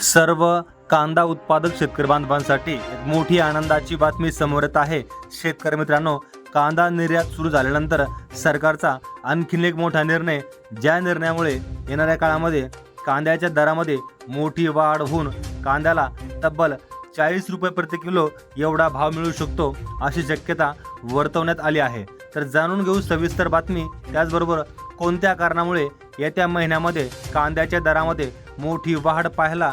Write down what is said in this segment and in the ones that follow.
सर्व कांदा उत्पादक शेतकरी बांधवांसाठी एक मोठी आनंदाची बातमी समोर येत आहे. शेतकरी मित्रांनो कांदा निर्यात सुरू झाल्यानंतर सरकारचा आणखीन एक मोठा निर्णय ज्या निर्णयामुळे येणाऱ्या काळामध्ये कांद्याच्या दरामध्ये मोठी वाढ होऊन कांद्याला तब्बल चाळीस रुपये प्रति किलो एवढा भाव मिळू शकतो अशी शक्यता वर्तवण्यात आली आहे. तर जाणून घेऊ सविस्तर बातमी. त्याचबरोबर कोणत्या कारणामुळे येत्या महिन्यामध्ये कांद्याच्या दरामध्ये मोठी वाढ पाहायला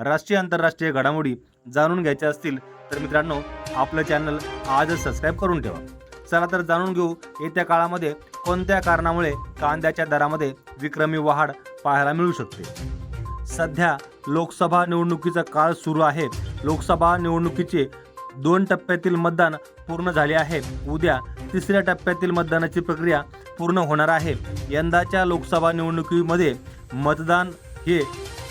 राष्ट्रीय आंतरराष्ट्रीय घडामोडी जाणून घ्यायच्या असतील तर मित्रांनो आपलं चॅनल आजच सबस्क्राईब करून ठेवा. चला तर जाणून घेऊ येत्या काळामध्ये कोणत्या कारणामुळे कांद्याच्या दरामध्ये विक्रमी वाढ पाहायला मिळू शकते. सध्या लोकसभा निवडणुकीचा काळ सुरू आहे. लोकसभा निवडणुकीचे दोन टप्प्यातील मतदान पूर्ण झाले आहे. उद्या तिसऱ्या टप्प्यातील मतदानाची प्रक्रिया पूर्ण होणार आहे. यंदाच्या लोकसभा निवडणुकीमध्ये मतदान हे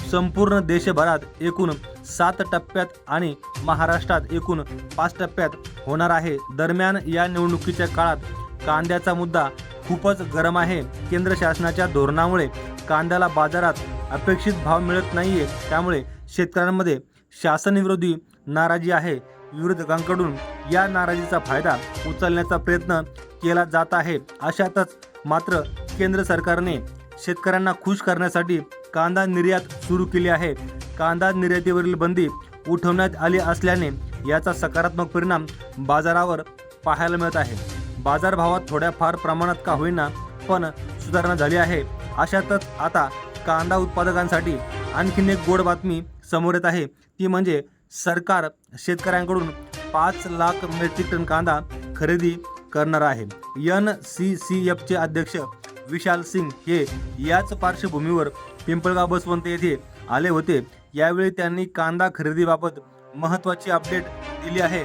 संपूर्ण देशभरात एकूण सात टप्प्यात आणि महाराष्ट्रात एकूण पाच टप्प्यात होणार आहे. दरम्यान या निवडणुकीच्या काळात कांद्याचा मुद्दा खूपच गरम आहे. केंद्र शासनाच्या धोरणामुळे कांद्याला बाजारात अपेक्षित भाव मिळत नाहीये. त्यामुळे शेतकऱ्यांमध्ये शासनविरोधी नाराजी आहे. विरोधकांकडून या नाराजीचा फायदा उचलण्याचा प्रयत्न केला जात आहे. अशातच मात्र केंद्र सरकारने शेतकऱ्यांना खुश करण्यासाठी कांदा निर्यात सुरू केली आहे. कांदा निर्यातीवरील बंदी उठवण्यात आली असल्याने याचा सकारात्मक परिणाम बाजारावर पाहायला मिळत आहे. बाजारभावात थोड्याफार प्रमाणात का होईना पण सुधारणा झाली आहे. अशातच आता कांदा उत्पादकांसाठी आणखीन एक गोड बातमी समोर येत आहे. ती म्हणजे सरकार शेतकऱ्यांकडून पाच लाख मेट्रिक टन कांदा खरेदी करणार आहे. एन सी सी एफचे अध्यक्ष विशाल सिंग हे याच पार्श्वभूमीवर पिंपळगाव बसवंत येथे आले होते. यावेळी त्यांनी कांदा खरेदीबाबत महत्त्वाची अपडेट दिली आहे.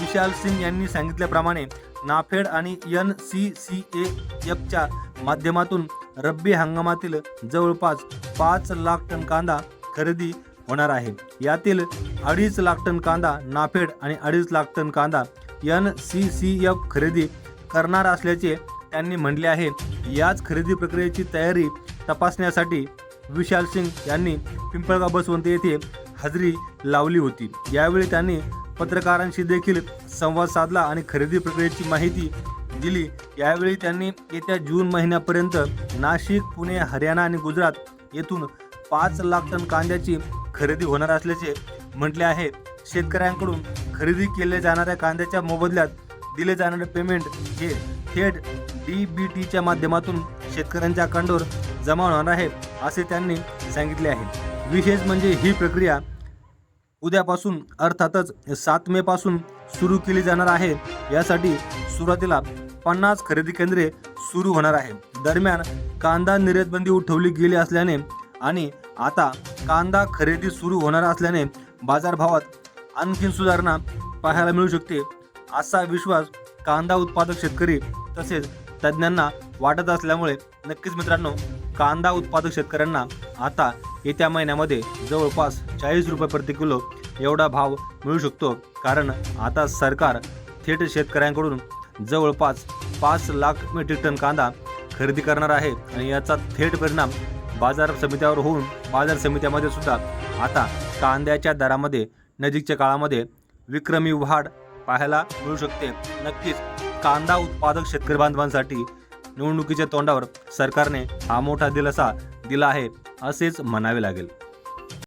विशाल सिंग यांनी सांगितल्याप्रमाणे नाफेड आणि एन सी सी ए एफच्या माध्यमातून रब्बी हंगामातील जवळपास पाच लाख टन कांदा खरेदी होणार आहे. यातील अडीच लाख टन कांदा नाफेड आणि अडीच लाख टन कांदा एन सी सी एफ खरेदी करणार असल्याचे त्यांनी म्हटले आहे. याच खरेदी प्रक्रियेची तयारी तपासण्यासाठी विशाल सिंग यांनी पिंपळगाव बसवंत येथे हजेरी लावली होती. यावेळी त्यांनी पत्रकारांशी देखील संवाद साधला आणि खरेदी प्रक्रियेची माहिती दिली. यावेळी त्यांनी येत्या जून महिन्यापर्यंत नाशिक पुणे हरियाणा आणि गुजरात येथून पाच लाख टन कांद्याची खरेदी होणार असल्याचे म्हटले आहे. शेतकऱ्यांकडून खरेदी केल्या जाणाऱ्या कांद्याच्या मोबदल्यात दिले जाणारे पेमेंट हे थेट डी बी टीच्या माध्यमातून शेतकऱ्यांच्या अकाउंटवर जमा होणार आहे. असे त्यांनी सांगितले आहे. विशेष म्हणजे ही प्रक्रिया उद्यापासून अर्थातच सात मे पासून सुरू केली जाणार आहे. यासाठी सुरुवातीला पन्नास खरेदी केंद्रे सुरू होणार आहे. दरम्यान कांदा निर्यातबंदी उठवली गेली असल्याने आणि आता कांदा खरेदी सुरू होणार असल्याने बाजारभावात आणखीन सुधारणा पाहायला मिळू शकते. असा विश्वास कांदा उत्पादक शेतकरी तसेच तज्ज्ञांना वाटत असल्यामुळे नक्कीच मित्रांनो कांदा उत्पादक शेतकऱ्यांना आता येत्या महिन्यामध्ये जवळपास चाळीस रुपये प्रति किलो एवढा भाव मिळू शकतो. कारण आता सरकार थेट शेतकऱ्यांकडून जवळपास पाच लाख मेट्रिक टन कांदा खरेदी करणार आहे आणि याचा थेट परिणाम बाजार समित्यावर होऊन बाजार समित्यामध्ये सुद्धा आता कांद्याच्या दरामध्ये नजीकच्या काळामध्ये विक्रमी वाढ पाहायला मिळू शकते. नक्कीच कांदा उत्पादक शेतकरी बांधवांसाठी निवडणुकीच्या तोंडावर सरकारने हा मोठा दिलासा दिला आहे असेच म्हणावे लागेल.